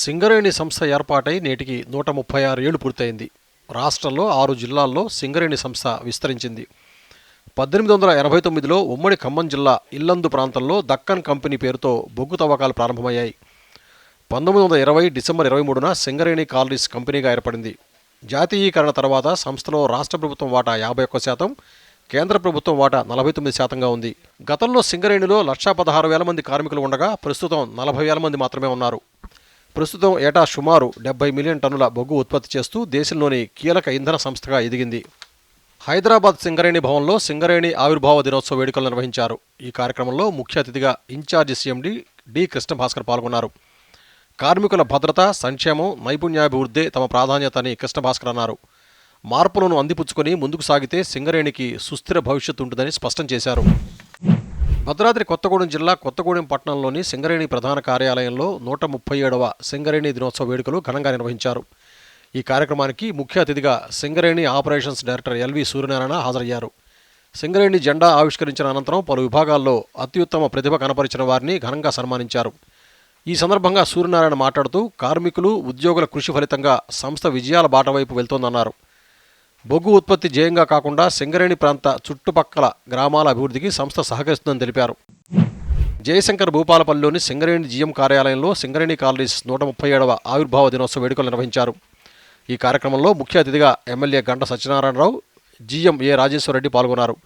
సింగరేణి సంస్థ ఏర్పాటై నేటికి నూట ముప్పై ఆరు ఏళ్ళు పూర్తయింది. రాష్ట్రంలో ఆరు జిల్లాల్లో సింగరేణి సంస్థ విస్తరించింది. పద్దెనిమిది వందల ఎనభై తొమ్మిదిలో ఉమ్మడి ఖమ్మం జిల్లా ఇల్లందు ప్రాంతంలో దక్కన్ కంపెనీ పేరుతో బొగ్గు తవ్వకాలు ప్రారంభమయ్యాయి. పంతొమ్మిది వందల ఇరవై డిసెంబర్ ఇరవై మూడున సింగరేణి కాలనీస్ కంపెనీగా ఏర్పడింది. జాతీయీకరణ తర్వాత సంస్థలో రాష్ట్ర ప్రభుత్వం వాటా యాభై ఒక్క శాతం కేంద్ర ప్రభుత్వం వాటా నలభై తొమ్మిది శాతంగా ఉంది. గతంలో సింగరేణిలో లక్షా పదహారు వేల మంది కార్మికులు ఉండగా ప్రస్తుతం నలభై వేల మంది మాత్రమే ఉన్నారు. ప్రస్తుతం ఏటా సుమారు డెబ్బై మిలియన్ టన్నుల బొగ్గు ఉత్పత్తి చేస్తూ దేశంలోని కీలక ఇంధన సంస్థగా ఎదిగింది. హైదరాబాద్ సింగరేణి భవన్లో సింగరేణి ఆవిర్భావ దినోత్సవ వేడుకలు నిర్వహించారు. ఈ కార్యక్రమంలో ముఖ్య అతిథిగా ఇన్ఛార్జి సీఎండి డి. కృష్ణభాస్కర్ పాల్గొన్నారు. కార్మికుల భద్రత సంక్షేమం నైపుణ్యాభివృద్ధే తమ ప్రాధాన్యత అని కృష్ణభాస్కర్ అన్నారు. మార్పులను అందిపుచ్చుకొని ముందుకు సాగితే సింగరేణికి సుస్థిర భవిష్యత్తు ఉంటుందని స్పష్టం చేశారు. భద్రాద్రి కొత్తగూడెం జిల్లా కొత్తగూడెం పట్టణంలోని సింగరేణి ప్రధాన కార్యాలయంలో నూట ముప్పై ఏడవ సింగరేణి దినోత్సవ వేడుకలు ఘనంగా నిర్వహించారు. ఈ కార్యక్రమానికి ముఖ్య అతిథిగా Singareni operations director L V Suryanarayana హాజరయ్యారు. సింగరేణి జెండా ఆవిష్కరించిన అనంతరం పలు విభాగాల్లో అత్యుత్తమ ప్రతిభ కనపరిచిన వారిని ఘనంగా సన్మానించారు. ఈ సందర్భంగా సూర్యనారాయణ మాట్లాడుతూ కార్మికులు ఉద్యోగుల కృషి ఫలితంగా సంస్థ విజయాల బాట వైపు వెళ్తోందన్నారు. బొగ్గు ఉత్పత్తి జయంగా కాకుండా సింగరేణి ప్రాంత చుట్టుపక్కల గ్రామాల అభివృద్ధికి సంస్థ సహకరిస్తుందని తెలిపారు. జయశంకర్ భూపాలపల్లిలోని సింగరేణి జీఎం కార్యాలయంలో సింగరేణి కాలనీస్ నూట ముప్పై ఏడవ ఆవిర్భావ దినోత్సవ వేడుకలు నిర్వహించారు. ఈ కార్యక్రమంలో ముఖ్య అతిథిగా ఎమ్మెల్యే గంట సత్యనారాయణరావు జీఎం ఏ రాజేశ్వరరెడ్డి పాల్గొన్నారు.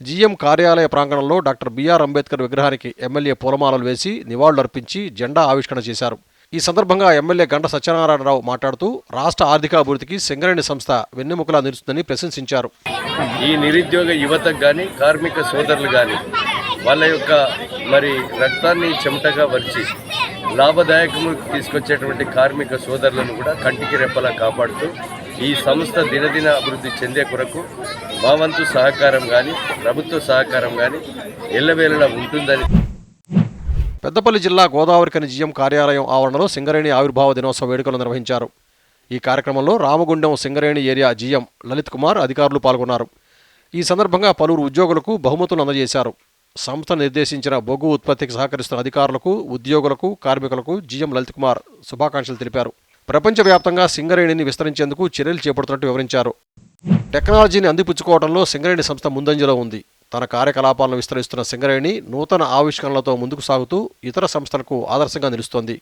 జీఎం కార్యాలయ ప్రాంగణంలో డాక్టర్ బిఆర్ అంబేద్కర్ విగ్రహానికి ఎమ్మెల్యే పూలమాలలు వేసి నివాళులర్పించి జెండా ఆవిష్కరణ చేశారు. ఈ సందర్భంగా ఎమ్మెల్యే గంట సత్యనారాయణరావు మాట్లాడుతూ రాష్ట్ర ఆర్థికాభివృద్ధికి సింగరేణి సంస్థ వెన్నెముకలా నిలుస్తుందని ప్రశంసించారు. ఈ నిరుద్యోగ యువతకు కానీ కార్మిక సోదరులు కానీ వాళ్ళ యొక్క మరి రక్తాన్ని చెమటగా వరిచి లాభదాయకము తీసుకొచ్చేటువంటి కార్మిక సోదరులను కూడా కంటికి రెప్పలా కాపాడుతూ ఈ సంస్థ దినదిన అభివృద్ధి చెందే కొరకు మా వంతు సహకారం కానీ ప్రభుత్వ సహకారం కానీ ఎల్లవేళలా ఉంటుందని పెద్దపల్లి జిల్లా గోదావరి జీఎం కార్యాలయం ఆవరణలో సింగరేణి ఆవిర్భావ దినోత్సవ వేడుకలు నిర్వహించారు. ఈ కార్యక్రమంలో రామగుండం సింగరేణి ఏరియా జీఎం లలిత్ కుమార్ అధికారులు పాల్గొన్నారు. ఈ సందర్భంగా పలువురు ఉద్యోగులకు బహుమతులు అందజేశారు. సంస్థ నిర్దేశించిన బొగ్గు ఉత్పత్తికి సహకరిస్తున్న అధికారులకు ఉద్యోగులకు కార్మికులకు జీఎం లలిత్ కుమార్ శుభాకాంక్షలు తెలిపారు. ప్రపంచవ్యాప్తంగా సింగరేణిని విస్తరించేందుకు చర్యలు చేపడుతున్నట్టు వివరించారు. టెక్నాలజీని అందిపుచ్చుకోవడంలో సింగరేణి సంస్థ ముందంజలో ఉంది. తన కార్యకలాపాలను విస్తరిస్తున్న సింగరేణి నూతన ఆవిష్కరణలతో ముందుకు సాగుతూ ఇతర సంస్థలకు ఆదర్శంగా నిలుస్తోంది.